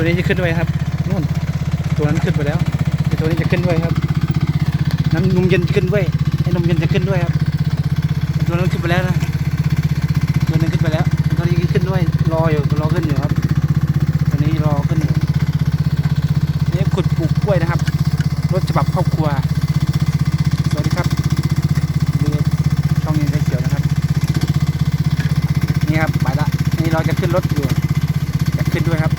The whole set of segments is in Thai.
ัวนี้จะขึ้นด้วยครับนู่นตัวนั้นขึ้นไปแล้วไอตัวนี้จะขึ้นด้วยครับน้ำนมเย็นจะขึ้นด้วยไอ้นมเย็นจะขึ้นด้วยครับตัวนั้นขึ้นไปแล้วนะตัวนึงขึ้นไปแล้วตัวนี้ขึ้นด้วยรออยู่รอขึ้นอยู่ครับตัวนี้รอขึ้นอยู่นี่ขุดปลูกกล้วยนะครับ รถฉบับครอบครัวสวัสดีครับดูช่องนี้ได้เขียวนะครับนี่ครับไปละนี่เราจะขึ้นรถอยู่จะขึ้นด้วยครับ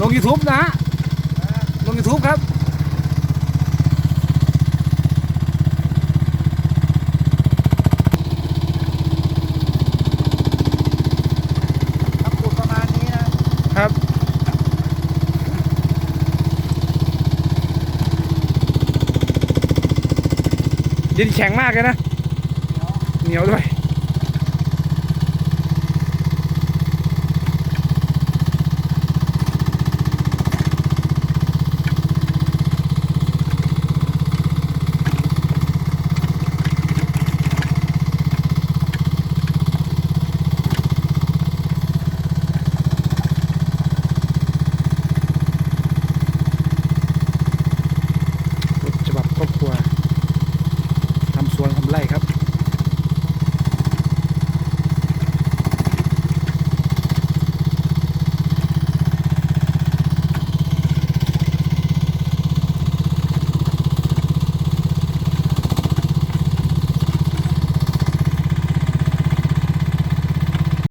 ลง YouTube นะลง YouTube ครับทำขุดประมาณนี้นะครับ ดินแข็งมากเลยนะ เหนียวด้วย